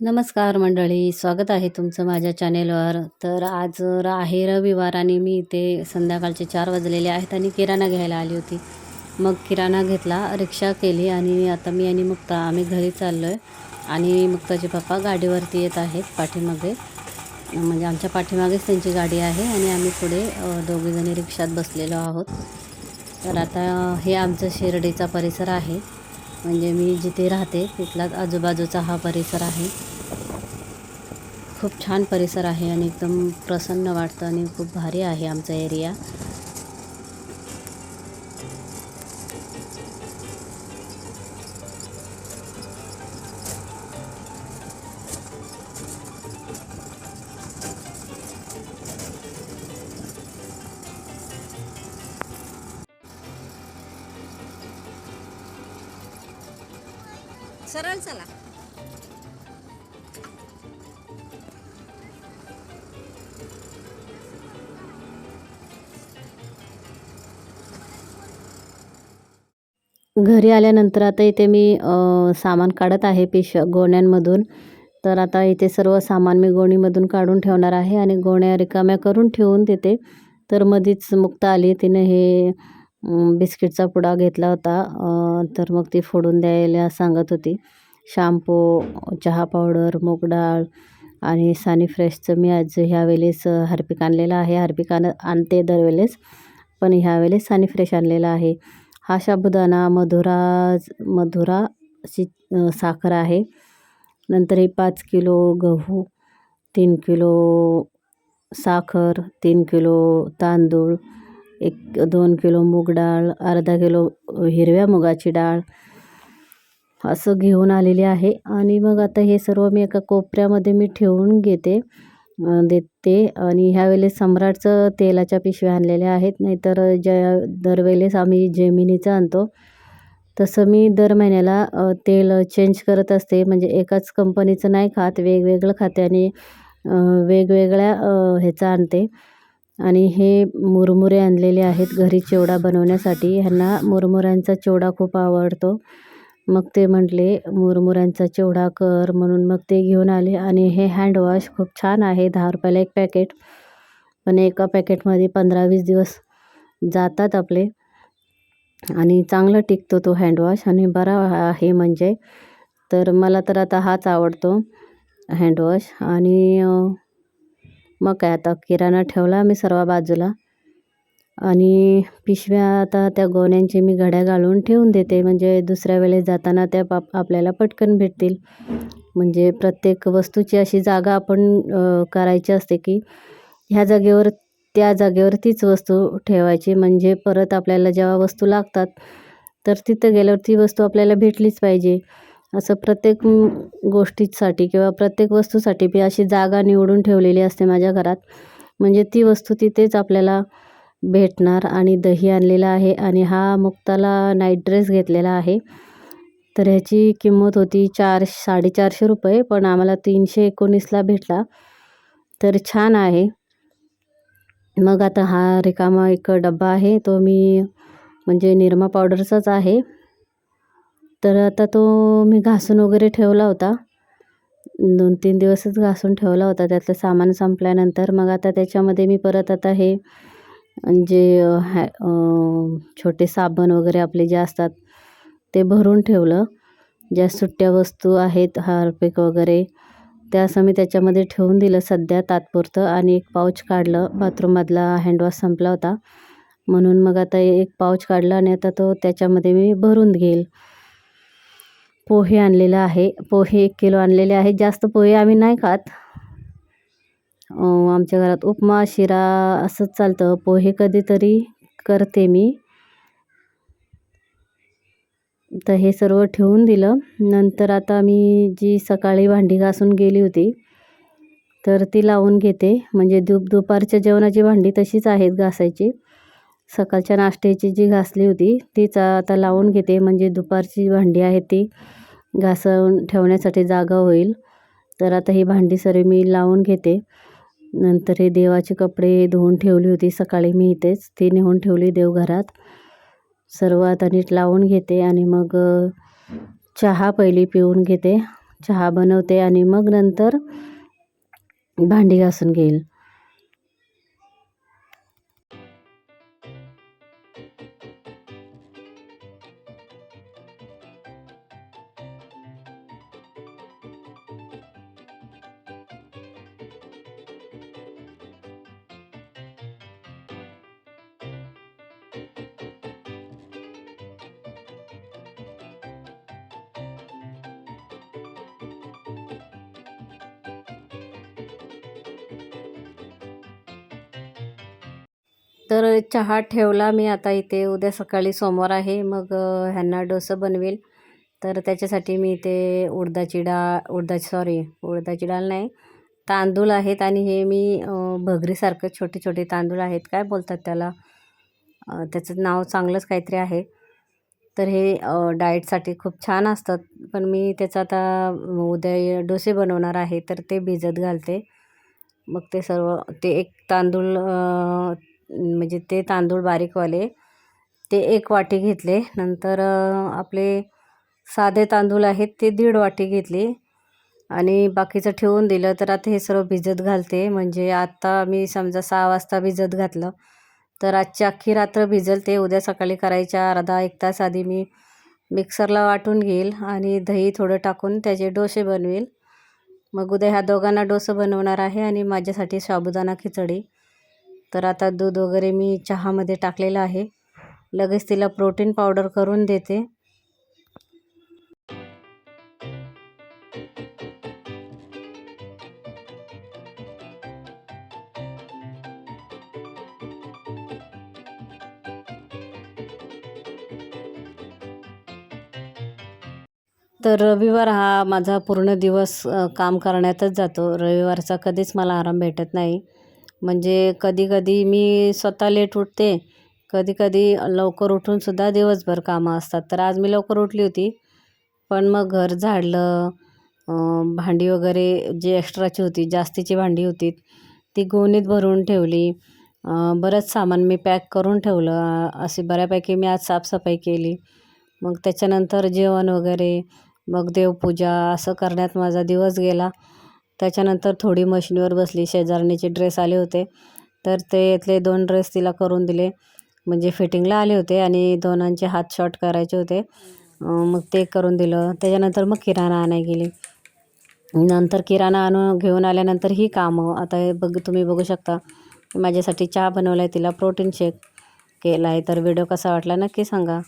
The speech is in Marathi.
नमस्कार मंडळी स्वागत आहे तुमचं माझ्या चॅनेलवर. तर आज आहे रविवार आणि मी इथे संध्याकाळचे चार वाजलेले आहेत आणि किराणा घ्यायला आली होती. मग किराणा घेतला रिक्षा केली आणि आता मी आणि मुक्ता आम्ही घरी चाललो आहे आणि मुक्ताचे पप्पा गाडीवरती येत आहेत पाठीमागे. म्हणजे आमच्या पाठीमागेच त्यांची गाडी आहे आणि आम्ही पुढे दोघीजणी रिक्षात बसलेलो आहोत. तर आता हे आमचं शिर्डीचा परिसर आहे. म्हणजे मी जिथे राहते तिथलाच आजूबाजूचा हा परिसर आहे. खूप छान परिसर आहे आणि एकदम प्रसन्न वाटतं आणि खूप भारी आहे आमचा एरिया. सरळ चला. घरी आल्यानंतर आता इथे मी सामान काढत आहे पिश गोण्यांमधून. तर आता इथे सर्व सामान मी गोणीमधून काढून ठेवणार आहे आणि गोण्या रिकाम्या करून ठेवून देते. तर मधीच मुक्ता आली तिने हे बिस्किटचा पुडा घेतला होता. तर मग ती फोडून द्यायला सांगत होती. शॅम्पू चहा पावडर मूग डाळ आणि सानी फ्रेशचं मी आज ह्यावेळेस हार्पिक आणलेलं आहे. हार्पिक आण आणते दरवेळेस पण ह्यावेळेस सानी फ्रेश आणलेला आहे. हा साबुदाणा मधुरा मधुराची साखर आहे. नंतर हे पाच किलो गहू तीन किलो साखर तीन किलो तांदूळ एक दोन किलो मूग डाळ अर्धा किलो हिरव्या मुगाची डाळ असं घेऊन आलेले आहे. आणि मग आता हे सर्व मी एका कोपऱ्यामध्ये मी ठेवून घेते देते. आणि ह्यावेळेस सम्राटचं तेलाच्या पिशव्या आणलेल्या आहेत. नाहीतर ज्या दरवेळेस आम्ही जेमिनीचं आणतो तसं मी दर महिन्याला तेल चेंज करत असते. म्हणजे एकाच कंपनीचं नाही खात. वेगवेगळं खाते आणि वेगवेगळ्या ह्याचं आणते. आणि हे मुरमुरे आणलेले आहेत घरी चिवडा बनवण्यासाठी. ह्यांना मुरमुऱ्यांचा चिवडा खूप आवडतो. मग ते म्हटले मुरमुऱ्यांचा चिवडा कर म्हणून मग ते घेऊन आले. आणि हे हँडवॉश खूप छान आहे. दहा रुपयाला एक पॅकेट पण एका पॅकेटमध्ये पंधरा वीस दिवस जातात आपले. आणि चांगलं टिकतो तो हँडवॉश आणि बरा आहे म्हणजे. तर मला तर आता हाच आवडतो हँडवॉश आणि मग काय आता किराणा ठेवला मी सर्व बाजूला. आणि पिशव्या आता त्या गोण्यांची मी घड्या घालून ठेवून देते. म्हणजे दुसऱ्या वेळेस जाताना त्या पाप आपल्याला पटकन भेटतील. म्हणजे प्रत्येक वस्तूची अशी जागा आपण करायची असते की ह्या जागेवर त्या जागेवर तीच वस्तू ठेवायची. म्हणजे परत आपल्याला जेव्हा वस्तू लागतात तर तिथं गेल्यावर ती वस्तू आपल्याला भेटलीच पाहिजे. असं प्रत्येक गोष्टीसाठी किंवा प्रत्येक वस्तूसाठी मी अशी जागा निवडून ठेवलेली असते माझ्या घरात. म्हणजे ती वस्तू तिथेच आपल्याला भेटणार आणि दही आणलेलं आहे आणि हा मुक्ताला नाईट ड्रेस घेतलेला आहे. तर ह्याची किंमत होती चार साडेचारशे रुपये पण आम्हाला तीनशे एकोणीसला भेटला. तर छान आहे. मग आता हा रिकामा एक डब्बा आहे तो मी म्हणजे निरमा पावडरचाच आहे. तर आता तो मी घासून वगैरे ठेवला होता. दोन तीन दिवसच घासून ठेवला होता. त्यातलं सामान संपल्यानंतर मग आता त्याच्यामध्ये मी परत आता हे जे हॅ छोटे साबण वगैरे आपले जे असतात ते भरून ठेवलं. ज्या सुट्ट्या वस्तू आहेत हार्पिक वगैरे त्या असं मी त्याच्यामध्ये ठेवून दिलं सध्या तात्पुरतं. आणि एक पाऊच काढलं. बाथरूममधला हँडवॉश संपला होता. म्हणून मग आता एक पाऊच काढला आणि आता तो त्याच्यामध्ये मी भरून घेईल. पोहे आणलेलं आहे. पोहे एक किलो आणलेले आहेत जास्त पोहे आम्ही नाही खात. आमच्या घरात उपमा शिरा असंच चालतं. पोहे कधीतरी करते मी. तर हे सर्व ठेवून दिलं. नंतर आता मी जी सकाळी भांडी घासून गेली होती तर ती लावून घेते. म्हणजे दुप दुपारच्या जेवणाची भांडी तशीच आहेत घासायची. सकाळच्या नाश्त्याची जी घासली होती तीच आता लावून घेते. म्हणजे दुपारची भांडी आहे ती. घासून ठेवण्यासाठी जागा होईल. तर आता ही भांडी सरी मी लावून घेते. नंतर हे देवाचे कपडे धुवून ठेवली होती. सकाळी मी इथेच. ती नेऊन ठेवली देवघरात. सर्व आता नीट लावून घेते आणि मग चहा पहिली पिऊन घेते. चहा बनवते आणि मग नंतर भांडी घासून घेईल. तर चहा ठेवला मी आता इथे. उद्या सकाळी सोमवार आहे. मग ह्यांना डोसं बनवेल. तर त्याच्यासाठी मी इथे उडदाची डाळ उडदाची सॉरी उडदाची डाळ नाही तांदूळ आहेत. आणि हे मी भगरीसारखं छोटे छोटे तांदूळ आहेत. काय बोलतात त्याला? त्याचं नाव चांगलंच काहीतरी आहे. तर हे डाएटसाठी खूप छान असतात. पण मी त्याचं आता उद्या डोसे बनवणार आहे. तर ते भिजत घालते. मग ते सर्व ते एक तांदूळ म्हणजे ते तांदूळ बारीकवाले ते एक वाटी घेतले. नंतर आपले साधे तांदूळ आहेत ते दीड वाटी घेतली. आणि बाकीचं ठेवून दिलं. तर आता हे सर्व भिजत घालते. म्हणजे आत्ता मी समजा सहा वाजता भिजत घातलं तर आजची अख्खी रात्र भिजल ते उद्या सकाळी करायच्या अर्धा एक तास आधी मी मिक्सरला वाटून घेईल आणि दही थोडं टाकून त्याचे डोसे बनवेल. मग उद्या ह्या दोघांना डोसं बनवणार आहे आणि माझ्यासाठी साबुदाणा खिचडी. तर आता दूध वगैरे मी चहामध्ये टाकलेलं आहे. लगेच तिला प्रोटीन पावडर करून देते. तर रविवार हा माझा पूर्ण दिवस काम करण्यातच जातो. रविवारचा कधीच मला आराम भेटत नाही. म्हणजे कधीकधी मी स्वतः लेट उठते कधीकधी लवकर उठूनसुद्धा दिवसभर कामं असतात. तर आज मी लवकर उठली होती पण मग घर झाडलं भांडी वगैरे जी एक्स्ट्राची होती जास्तीची भांडी होती ती गोणीत भरून ठेवली. बरंच सामान मी पॅक करून ठेवलं. अशी बऱ्यापैकी मी आज साफसफाई केली. मग त्याच्यानंतर जेवण वगैरे मग देवपूजा असं करण्यात माझा दिवस गेला. त्याच्यानंतर थोडी मशीनीवर बसली. शेजारणीचे ड्रेस आले होते. तर ते इथले दोन ड्रेस तिला करून दिले. म्हणजे फिटिंगला आले होते आणि दोनांचे हात शॉर्ट करायचे होते. मग ते करून दिलं. त्याच्यानंतर मग किराणा आणाय गेली. नंतर किराणा आणून घेऊन आल्यानंतर ही कामं. आता हे बघ तुम्ही बघू शकता माझ्यासाठी चहा बनवला आहे तिला प्रोटीन शेक केला आहे तर व्हिडिओ कसा वाटला नक्की सांगा.